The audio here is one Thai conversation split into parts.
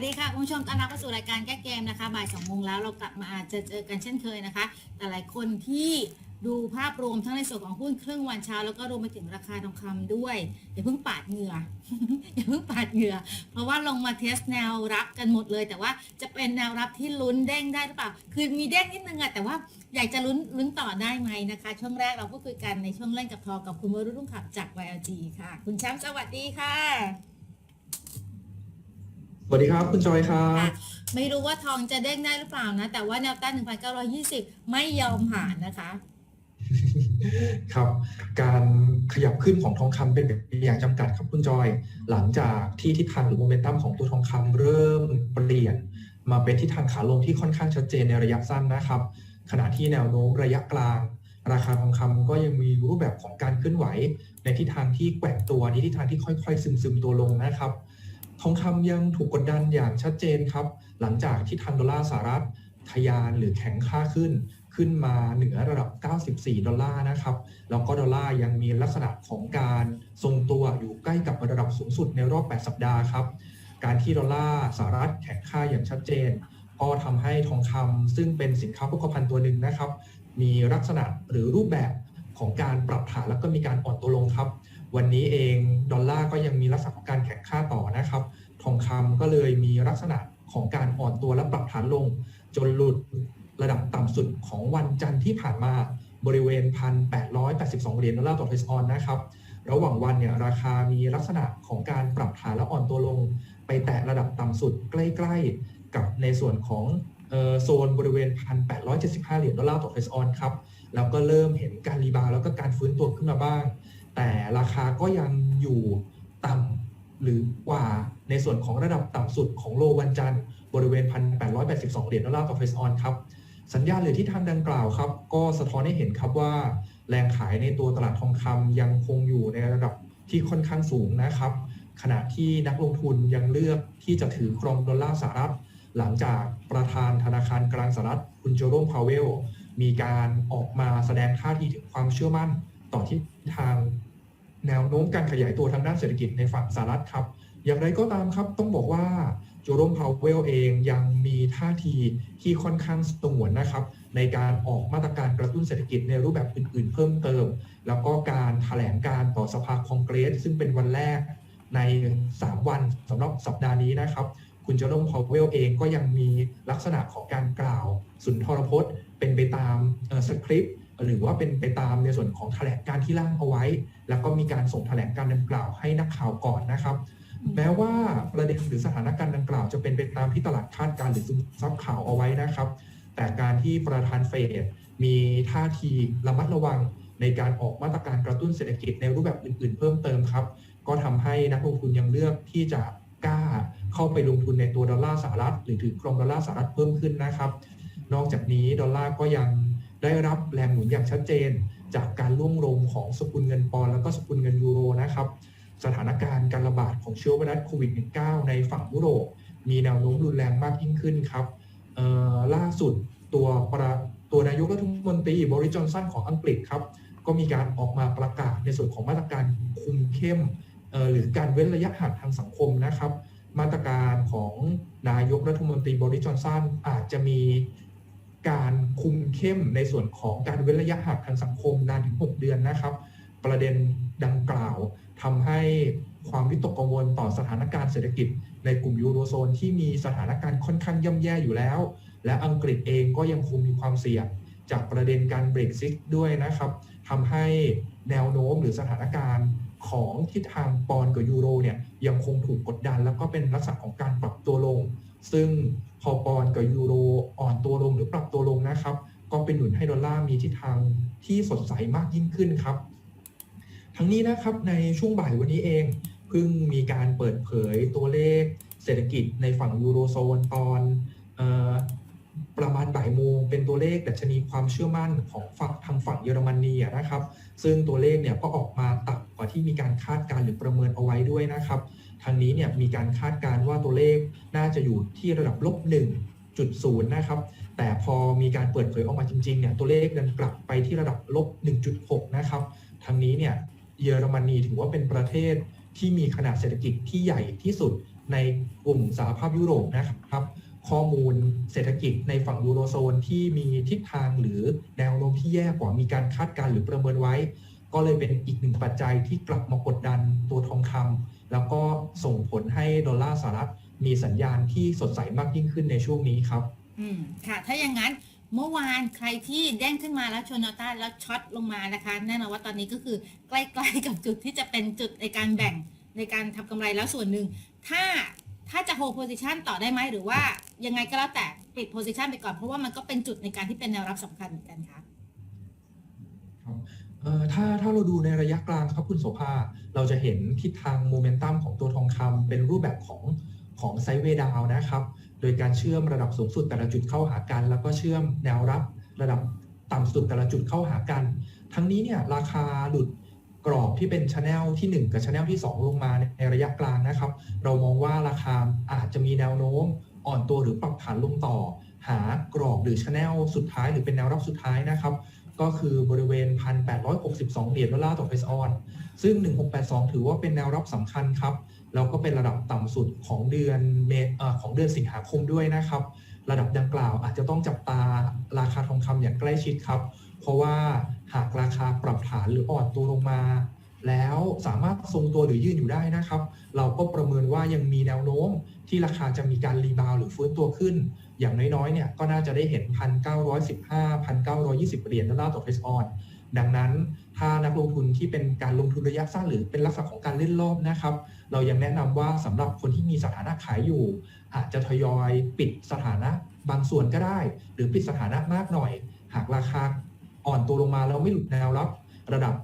วัสดีค่ะคุณผู้ชมต้อนรับเข้าสู่รายการแก้เกมนะคะบ่ายสองโมงแล้วเรากลับมาอาจจะเจอกันเช่นเคยนะคะ แต่หลายคนที่ดูภาพรวมทั้งในส่วนของหุ้นครึ่งวันเช้าแล้วก็รวมไปถึงราคาทองคำด้วยอย่าเพิ่งปาดเหงื่ออย่าเพิ่งปาดเหงื่อเพราะว่าลงมาเทสแนวรับกันหมดเลย แต่ว่าจะเป็นแนวรับที่ลุ้นเด้งได้หรือเปล่า คือมีเด้งนิดนึงอะแต่ว่าอยากจะลุ้นลุ้นต่อได้ไหมนะคะ ช่วงแรกเราพูดคุยกันในช่วงเล่นกับทอกับคุณวรุณรุ่งขับจาก YLG ค่ะ คุณแชมป์สวัสดีค่ะ สวัสดีครับ คุณจอยครับค่ะไม่รู้ว่าทองจะเด้งได้หรือเปล่านะ แต่ว่าแนวต้าน 1,920 ไม่ยอมผ่านนะคะ ครับ การขยับขึ้นของทองคำเป็นไปอย่างจำกัดครับคุณจอย หลังจากที่ทิศทางหรือโมเมนตัมของตัวทองคำเริ่มเปลี่ยน มาเป็นทิศทางขาลงที่ค่อนข้างชัดเจนในระยะสั้นนะครับ ขณะที่แนวโน้มระยะกลาง ราคาทองคำก็ยังมีรูปแบบของการเคลื่อนไหว ในทิศทางที่แกว่งตัวในทิศทางที่ค่อย ๆ ซึมๆตัวลงนะครับ ทองคำยังถูกกดดันอย่างชัดเจนครับ หลังจากที่ทางดอลลาร์สหรัฐทะยานหรือแข็งค่าขึ้น ขึ้นมาเหนือระดับ 94 ดอลลาร์นะครับ แล้วก็ดอลลาร์ยังมีลักษณะของการทรงตัวอยู่ใกล้กับระดับสูงสุดในรอบ 8 สัปดาห์ครับ การที่ดอลลาร์สหรัฐแข็งค่าอย่างชัดเจน ก็ทำให้ทองคำซึ่งเป็นสินค้าโภคภัณฑ์ตัวหนึ่งนะครับ มีลักษณะหรือรูปแบบของการปรับฐานแล้วก็มีการอ่อนตัวลงครับ วันนี้เองดอลลาร์ก็ยังมีลักษณะของการแข็งค่าต่อ นะครับทองคำก็เลยมีลักษณะของการอ่อนตัวและปรับฐานลง จนหลุดระดับต่ำสุดของวันจันทร์ที่ผ่านมาบริเวณ 1,882 เหรียญดอลลาร์ต่อเทสออนนะครับ ระหว่างวันเนี่ยราคามีลักษณะของการปรับฐานและอ่อนตัวลง ไปแตะระดับต่ำสุดใกล้ๆ กับในส่วนของโซนบริเวณ 1,875 เหรียญดอลลาร์ต่อเทสออนครับ แล้วก็เริ่มเห็นการรีบาวแล้วก็การฟื้นตัวขึ้นมาบ้าง แต่ราคาก็ยังอยู่ต่ำ หรือกว่าในส่วนของระดับต่ำสุดของโลวันจันทร์บริเวณ 1,882 เหรียญดอลลาร์ต่อเฟสออนครับ สัญญาณหรือที่ทางดังกล่าวครับ ก็สะท้อนให้เห็นครับว่า แรงขายในตัวตลาดทองคำยังคงอยู่ในระดับที่ค่อนข้างสูงนะครับ ขณะที่นักลงทุนยังเลือกที่จะถือครองดอลลาร์สหรัฐหลังจากประธานธนาคารกลางสหรัฐคุณโจโรมพาวเวล มีการออกมาแสดงท่าทีถึงความเชื่อมั่น ต่อทิศทาง แนวโน้มการขยายตัวทางด้านเศรษฐกิจในฝั่งสหรัฐครับ อย่างไรก็ตามครับต้องบอกว่าโจโรมพาวเวลเองยังมีท่าทีที่ค่อนข้างสงวนนะครับ ในการออกมาตรการกระตุ้นเศรษฐกิจในรูปแบบอื่นๆ เพิ่มเติม แล้วก็การถแถลงการต่อสภาคองเกรส ซึ่งเป็นวันแรกใน 3 วันสำหรับสัปดาห์นี้นะครับ คุณโจโรมพาวเวลเองก็ยังมีลักษณะของการกล่าว สุนทรพจน์ เป็นไปตามสคริปต์ หรือว่าเป็นไปตามในส่วนของแถลงการที่ร่างเอาไว้ แล้วก็มีการส่งแถลงการดังกล่าวให้นักข่าวก่อนนะครับ แม้ว่าประเด็นหรือสถานการณ์ดังกล่าวจะเป็นไปตามที่ตลาดคาดการณ์หรือซึมซับข่าวเอาไว้นะครับ แต่การที่ประธานเฟดมีท่าทีระมัดระวังในการออกมาตรการกระตุ้นเศรษฐกิจในรูปแบบอื่น ๆ เพิ่มเติมครับ ก็ทำให้นักลงทุนยังเลือกที่จะกล้าเข้าไปลงทุนในตัวดอลลาร์สหรัฐ หรือถือครองดอลลาร์สหรัฐเพิ่มขึ้นนะครับ นอกจากนี้ดอลลาร์ก็ยัง ได้รับแรงหนุนอย่างชัดเจน จากการร่วงลงของสกุลเงินปอนด์แล้วก็สกุลเงินยูโรนะครับ สถานการณ์การระบาดของเชื้อไวรัสโควิด -19 ในฝั่งยุโรป มีแนวโน้มรุนแรงมากยิ่งขึ้นครับล่าสุดตัวประตัวนายกรัฐมนตรีบริจอนสันของอังกฤษครับ ก็มีการออกมาประกาศในส่วนของมาตรการคุมเข้มหรือการเว้นระยะห่างทางสังคมนะครับ มาตรการของนายกรัฐมนตรีบริจอนสันอาจจะมี การคุมเข้มในส่วนของการเว้นระยะห่างทางสังคมนานถึง 6 เดือนนะครับ ประเด็นดังกล่าวทำให้ความวิตกกังวลต่อสถานการณ์เศรษฐกิจ ในกลุ่มยูโรโซนที่มีสถานการณ์ค่อนข้างย่ำแย่อยู่แล้ว และอังกฤษเองก็ยังคงมีความเสี่ยงจากประเด็นการเบรกซิตด้วยนะครับทำให้แนวโน้มหรือสถานการณ์ของทิศทางปอนกับยูโรเนี่ยยังคงถูกกดดัน แล้วก็เป็นลักษณะของการปรับตัวลง ซึ่ง พอปอนกับยูโรอ่อนตัวลงหรือปรับตัวลงนะครับ ก็เป็นหนุนให้ดอลลาร์มีทิศทางที่สดใสมากยิ่งขึ้นครับ ทั้งนี้นะครับในช่วงบ่ายวันนี้เองเพิ่งมีการเปิดเผยตัวเลขเศรษฐกิจในฝั่งยูโรโซนตอนออประมาณบ่ายโมงเป็นตัวเลขดัชนีความเชื่อมั่นของฝั่งทางฝั่งเยอรมนีนะครับ ซึ่งตัวเลขเนี่ยก็ออกมาต่ำกว่าที่มีการคาดการณ์หรือประเมินเอาไว้ด้วยนะครับ ทางนี้เนี่ยมีการคาดการณ์ว่าตัวเลขน่าจะอยู่ที่ระดับลบ1.0 นะครับ แต่พอมีการเปิดเผยออกมาจริงๆเนี่ยตัวเลขดันกลับไปที่ระดับลบ 1.6 นะครับทางนี้เนี่ยเยอรมนีถือว่าเป็นประเทศที่มีขนาดเศรษฐกิจที่ใหญ่ที่สุดในกลุ่มสหภาพยุโรปนะครับ ข้อมูลเศรษฐกิจในฝั่งยูโรโซนที่มีทิศทางหรือแนวโน้มที่แย่กว่ามีการคาดการณ์หรือประเมินไว้ ก็เลยเป็นอีกหนึ่งปัจจัยที่กลับมากดดันตัวทองคำแล้วก็ส่งผลให้ดอลลาร์สหรัฐมีสัญญาณที่สดใสมากยิ่งขึ้นในช่วงนี้ครับ อืมค่ะ ถ้าอย่างนั้นเมื่อวานใครที่เด้งขึ้นมาแล้วชนแนวต้านแล้วช็อตลงมานะคะ แน่นอนว่าตอนนี้ก็คือใกล้ๆกับจุดที่จะเป็นจุดในการแบ่งในการทำกำไรแล้วส่วนหนึ่ง ถ้าถ้าจะโฮโพซิชันต่อได้ไหมหรือว่ายังไงก็แล้วแต่ปิดโพซิชันไปก่อนเพราะว่ามันก็เป็นจุดในการที่เป็นแนวรับสำคัญเหมือนกันค่ะเอ่อ ถ้าถ้าเราดูในระยะกลางครับคุณโสภา เราจะเห็นทิศทางโมเมนตัมของตัวทองคำเป็นรูปแบบของของไซเวดาวนะครับ โดยการเชื่อมระดับสูงสุดแต่ละจุดเข้าหากัน แล้วก็เชื่อมแนวรับระดับต่ำสุดแต่ละจุดเข้าหากัน ทั้งนี้เนี่ยราคาหลุดกรอบที่เป็นช anel ที่ 1 กับช anel ที่ 2 ลงมาในระยะกลางนะครับ เรามองว่าราคาอาจจะมีแนวโน้ม อ่อนตัวหรือปรับฐานลงต่อ หากรอบหรือช anel สุดท้ายหรือเป็นแนวรับสุดท้ายนะครับ ก็คือบริเวณ 1,862 เหรียญดอลลาร์ต่อเฟสออน ซึ่ง 1682 ถือว่าเป็นแนวรับสำคัญครับ แล้วก็เป็นระดับต่ำสุดของเดือนเมของเดือนสิงหาคมด้วยนะครับ ระดับดังกล่าวอาจจะต้องจับตาราคาทองคำอย่างใกล้ชิดครับ เพราะว่าหากราคาปรับฐานหรืออ่อนตัวลงมา แล้วสามารถทรงตัวหรือยืนอยู่ได้นะครับ เราก็ประเมินว่ายังมีแนวโน้มที่ราคาจะมีการรีบาวหรือฟื้นตัวขึ้น อย่างน้อยๆเนี่ยก็น่าจะได้เห็น 1,915 1,920 เหรียญดอลลาร์ต่อเฟสออนดังนั้นถ้านักลงทุนที่เป็นการลงทุนระยะสั้นหรือเป็นลักษณะของการเล่นรอบนะครับ เรายังแนะนำว่าสำหรับคนที่มีสถานะขายอยู่ อาจจะทยอยปิดสถานะบางส่วนก็ได้ หรือปิดสถานะมากหน่อย หากราคาอ่อนตัวลงมาแล้วไม่หลุดแนวรับ ระดับ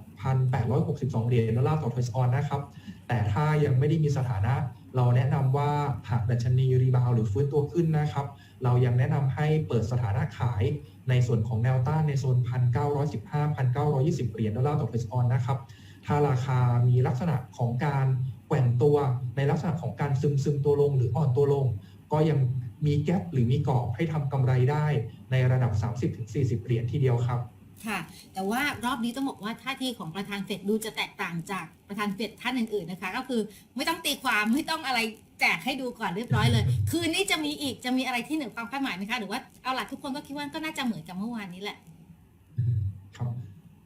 1,862 เหรียญดอลลาร์ต่อเทสออนนะครับ แต่ถ้ายังไม่ได้มีสถานะ เราแนะนำว่าหากดัชนีรีบาวหรือฟื้นตัวขึ้นนะครับ เรายังแนะนำให้เปิดสถานะขายในส่วนของแนวต้านในโซน 1,915 1,920 เหรียญดอลลาร์ต่อเฟสออนนะครับ ถ้าราคามีลักษณะของการแกว่งตัวในลักษณะของการซึมซึมตัวลงหรืออ่อนตัวลง ก็ยังมีแกลบหรือมีกรอบให้ทำกำไรได้ในระดับ 30-40 เหรียญทีเดียวครับ ค่ะ แต่ว่ารอบนี้ต้องบอกว่าท่าทีของประธานเฟดดูจะแตกต่างจากประธานเฟดท่านอื่นๆนะคะ ก็คือไม่ต้องตีความไม่ต้องอะไรแจกให้ดูก่อนเรียบร้อยเลย คืนนี้จะมีอีกจะมีอะไรที่เหนือความคาดหมายไหมคะหรือว่าเอาหล่ะทุกคนก็คิดว่าก็น่าจะเหมือนกับเมื่อวานนี้แหละครับ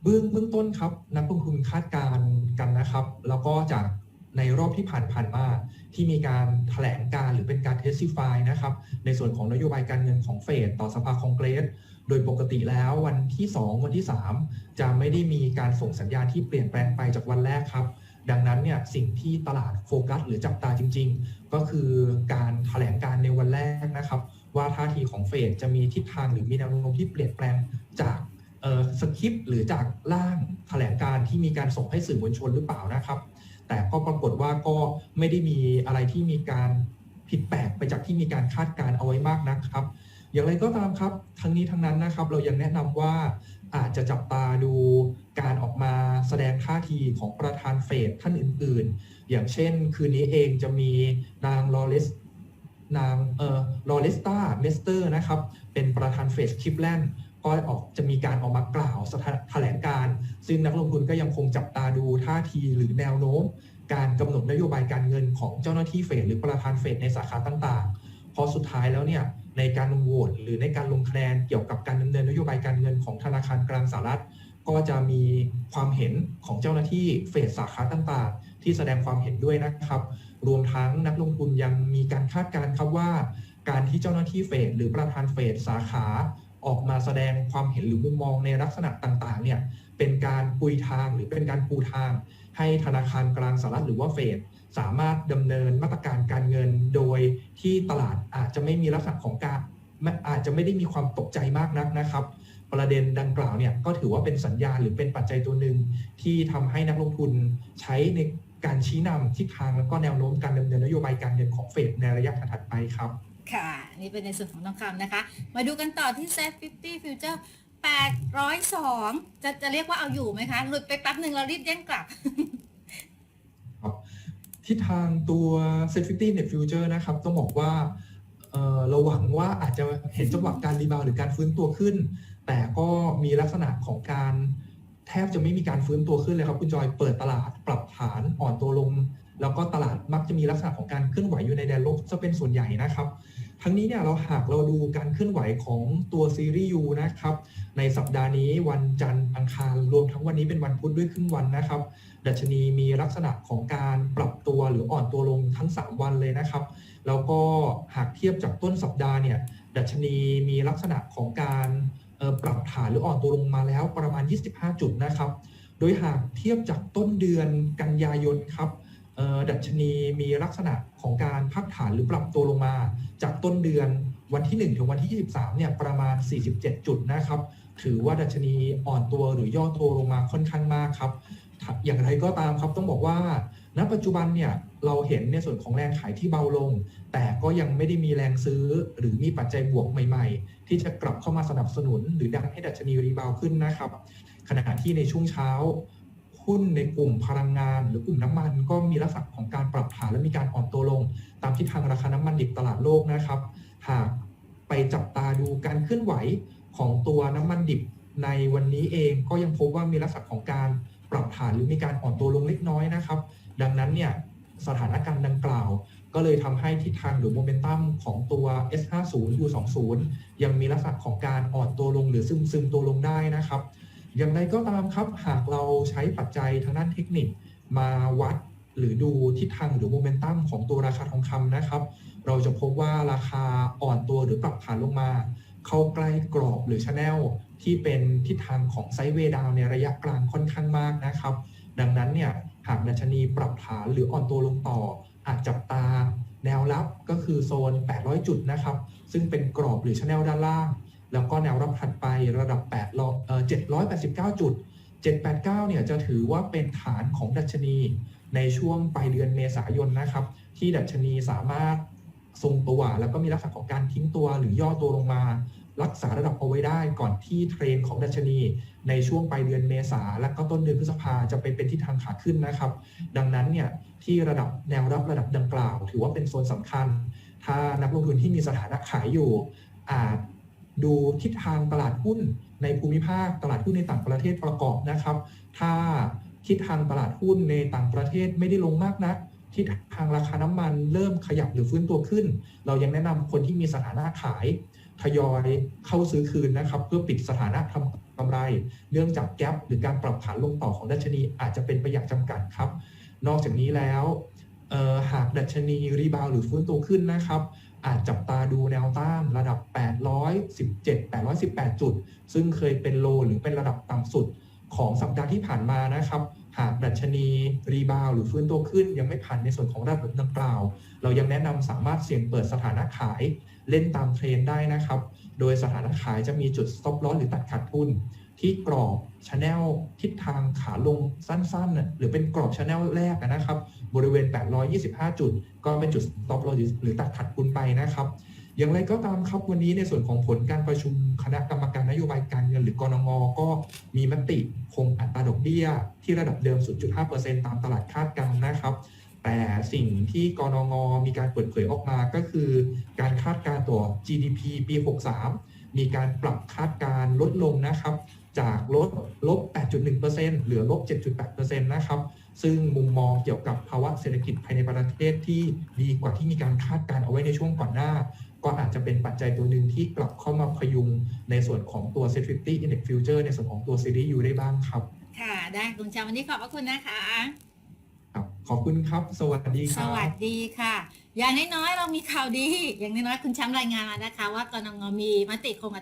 เบื้องเบื้องต้นครับนักลงทุนคาดการณ์กันนะครับ แล้วก็จากในรอบที่ผ่านผ่านมาที่มีการแถลงการหรือเป็นการเทสติฟายนะครับ ในส่วนของนโยบายการเงินของเฟดต่อสภาคองเกรส โดยปกติแล้ววันที่ 2 วันที่ 3 จะไม่ได้มีการส่งสัญญาณที่เปลี่ยนแปลงไปจากวันแรกครับ ดังนั้นเนี่ยสิ่งที่ตลาดโฟกัส หรือจับตาจริง ๆ ก็คือการแถลงการในวันแรกนะครับ ว่าท่าทีของเฟดจะมีทิศทางหรือมีแนวโน้มที่เปลี่ยนแปลงจากสคริปต์หรือจากร่างแถลงการที่มีการส่งให้สื่อมวลชนหรือเปล่านะครับ แต่ก็ปรากฏว่าก็ไม่ได้มีอะไรที่มีการผิดแปลกไปจากที่มีการคาดการเอาไว้มากนักครับ อย่างไรก็ตามครับ ทั้งนี้ทั้งนั้นนะครับ เรายังแนะนำว่าอาจจะจับตาดูการออกมาแสดงท่าทีของประธานเฟดท่านอื่นๆ อย่างเช่นคืนนี้เองจะมีนางลอเรสนางเอ่อลอเรสตาเมสเตอร์นะครับ เป็นประธานเฟดคลิปแลนด์ก็ออกจะมีการออกมากล่าวสแถลงการ ซึ่งนักลงทุนก็ยังคงจับตาดูท่าทีหรือแนวโน้ม การกำหนดนโยบายการเงินของเจ้าหน้าที่เฟดหรือประธานเฟดในสาขาต่างๆ เพราะสุดท้ายแล้วเนี่ยในการลงโหวตหรือในการลงคะแนนเกี่ยวกับการดำเนินนโยบายการเงินของธนาคารกลางสหรัฐ ก็จะมีความเห็นของเจ้าหน้าที่เฟดสาขาต่างๆ ที่แสดงความเห็นด้วยนะครับ รวมทั้งนักลงทุนยังมีการคาดการณ์ครับว่า การที่เจ้าหน้าที่เฟดหรือประธานเฟดสาขาออกมาแสดงความเห็นหรือมุมมองในลักษณะต่างๆเนี่ยเป็นการปุยทางหรือเป็นการปูทาง ให้ธนาคารกลางสหรัฐหรือว่าเฟด สามารถดำเนินมาตรการการเงินโดยที่ตลาดอาจจะไม่มีลักษณะของการอาจจะไม่ได้มีความตกใจมากนักนะครับ ประเด็นดังกล่าวเนี่ยก็ถือว่าเป็นสัญญาณหรือเป็นปัจจัยตัวหนึ่งที่ทำให้นักลงทุนใช้ในการชี้นำทิศทางแล้วก็แนวโน้มการดำเนินนโยบายการเงินของเฟดในระยะถัดไปครับ ค่ะ นี่เป็นในส่วนของทองคำนะคะ มาดูกันต่อที่ Set 50 Future 802 จะจะเรียกว่าเอาอยู่ไหมคะ หลุดไปแป๊บหนึ่งเรารีบเด้งกลับ ทิศทางตัว Set 50 Net Future นะครับ ต้องบอกว่าเราหวังว่าอาจจะเห็นจังหวะการรีบาวหรือการฟื้นตัวขึ้น แต่ก็มีลักษณะของการแทบจะไม่มีการฟื้นตัวขึ้นเลยครับ คุณจอยเปิดตลาดปรับฐานอ่อนตัวลง แล้วก็ตลาดมักจะมีลักษณะของการเคลื่อนไหวอยู่ในแดนลบจะเป็นส่วนใหญ่นะครับ ทั้งนี้เนี่ยเราหากเราดูการเคลื่อนไหวของตัวซีรีส์ U นะครับ ในสัปดาห์นี้วันจันทร์อังคารรวมทั้งวันนี้เป็นวันพุธด้วยครึ่งวันนะครับ ดัชนีมีลักษณะของการปรับตัวหรืออ่อนตัวลงทั้ง 3 วันเลยนะครับ แล้วก็หากเทียบจากต้นสัปดาห์เนี่ยดัชนีมีลักษณะของการปรับฐานหรืออ่อนตัวลงมาแล้วประมาณ 25 จุดนะครับ โดยหากเทียบจากต้นเดือนกันยายนครับ ดัชนีมีลักษณะของการพักฐานหรือปรับตัวลงมา จากต้นเดือนวันที่ 1 ถึงวันที่ 23 เนี่ยประมาณ 47 จุดนะครับ ถือว่าดัชนีอ่อนตัวหรือย่อตัวลงมาค่อนข้างมากครับ อย่างไรก็ตามครับต้องบอกว่า ณ ปัจจุบันเนี่ยเราเห็นในส่วนของแรงขายที่เบาลง แต่ก็ยังไม่ได้มีแรงซื้อหรือมีปัจจัยบวกใหม่ ๆ ที่จะกลับเข้ามาสนับสนุน หรือดันให้ดัชนีรีบาวขึ้นนะครับ ขณะที่ในช่วงเช้า หุ้นในกลุ่มพลังงาน หรือกลุ่มน้ำมัน ก็มีลักษณะของการปรับฐานและมีการอ่อนตัวลง ตามทิศทางราคาน้ำมันดิบตลาดโลกนะครับ หากไปจับตาดูการเคลื่อนไหวของตัวน้ำมันดิบในวันนี้เองก็ยังพบว่ามีลักษณะของการปรับฐานหรือมีการอ่อนตัวลงเล็กน้อยนะครับ ดังนั้นเนี่ยสถานการณ์ดังกล่าว ก็เลยทำให้ทิศทางหรือโมเมนตัมของตัว S50 U20 ยังมีลักษณะของการอ่อนตัวลงหรือซึมซึมตัวลงได้นะครับ อย่างไรก็ตามครับหากเราใช้ปัจจัยทางด้านเทคนิคมาวัดหรือดูทิศทางหรือโมเมนตัมของตัวราคาทองคำนะครับ เราจะพบว่าราคาอ่อนตัวหรือปรับฐานลงมา เข้าใกล้กรอบหรือชแนลที่เป็นทิศทางของไซด์เวดาวในระยะกลางค่อนข้างมากนะครับ ดังนั้นเนี่ยหากดัชนีปรับฐานหรืออ่อนตัวลงต่อ อาจจับตาแนวรับก็คือโซน 800 จุดนะครับ ซึ่งเป็นกรอบหรือชแนลด้านล่าง แล้วก็แนวรับถัดไประดับ8เอ่อ789 จุด 789 เนี่ยจะถือว่าเป็นฐานของดัชนีในช่วงปลายเดือนเมษายนนะครับ ที่ดัชนีสามารถทรงตัว แล้วก็มีลักษณะของการทิ้งตัวหรือย่อตัวลงมา รักษาระดับเอาไว้ได้ก่อนที่เทรนของดัชนี ในช่วงปลายเดือนเมษาและก็ต้นเดือนพฤษภาจะไปเป็นทิศทางขาขึ้นนะครับ ดังนั้นเนี่ยที่ระดับแนวรับระดับดังกล่าว ถือว่าเป็นโซนสำคัญ ถ้านักลงทุนที่มีสถานะขายอยู่อาจ ดูทิศทางตลาดหุ้นในภูมิภาคตลาดหุ้นในต่างประเทศประกอบนะครับ ถ้าทิศทางตลาดหุ้นในต่างประเทศไม่ได้ลงมากนักทิศทางราคาน้ำมันเริ่มขยับหรือฟื้นตัวขึ้น เรายังแนะนำคนที่มีสถานะขายทยอยเข้าซื้อคืนนะครับ เพื่อปิดสถานะทำกำไร เนื่องจากแกลบหรือการปรับฐานลงต่อของดัชนีอาจจะเป็นไปอย่างจำกัดครับ นอกจากนี้แล้วหากดัชนีรีบาวหรือฟื้นตัวขึ้นนะครับ อาจจับตาดูแนวต้านระดับ 817 818 จุด ซึ่งเคยเป็นโลหรือเป็นระดับต่ำสุดของสัปดาห์ที่ผ่านมานะครับ หากดัชนีรีบาวหรือฟื้นตัวขึ้น ยังไม่ผ่านในส่วนของระดับดังกล่าว เรายังแนะนำสามารถเสี่ยงเปิดสถานะขายเล่นตามเทรนได้นะครับ โดยสถานะขายจะมีจุด stop loss หรือตัดขาดทุน ที่กรอบชแนลทิศทางขาลงสั้นๆนะหรือเป็นกรอบชแนลแรกนะครับ บริเวณ 825 จุด ก็เป็นจุด stop loss หรือตัดขาดทุนไปนะครับ อย่างไรก็ตามครับวันนี้ในส่วนของผลการประชุมคณะกรรมการนโยบายการเงินหรือกรงงก็มีมติคงอัตราดอกเบี้ย ที่ระดับเดิม 0.5%ตามตลาดคาดการณ์นะครับแต่สิ่งที่กรงงมีการเปิดเผยออกมาก็คือ การคาดการณ์ตัว GDP ปี 63 มีการปรับคาดการณ์ลดลงนะครับ จากลดลบ 8.1%เหลือลบ 7.8%นะครับ ซึ่งมุมมองเกี่ยวกับภาวะเศรษฐกิจภายในประเทศที่ดีกว่าที่มีการคาดการณ์เอาไว้ในช่วงก่อนหน้า ก็อาจจะเป็นปัจจัยตัวหนึ่งที่กลับเข้ามาพยุงในส่วนของตัว Set 50 Index Future ในส่วนของตัว Series U ได้บ้างครับ ค่ะ ได้คุณชาวันนี้ขอบพระคุณนะคะ ครับ ขอบคุณครับ สวัสดีคสรับวัสดีค่ะอย่างน้อยๆเรามีข่าวดี อย่างน้อยๆคุณแชมป์รายงานมานะคะ ว่ากนงมีมติคง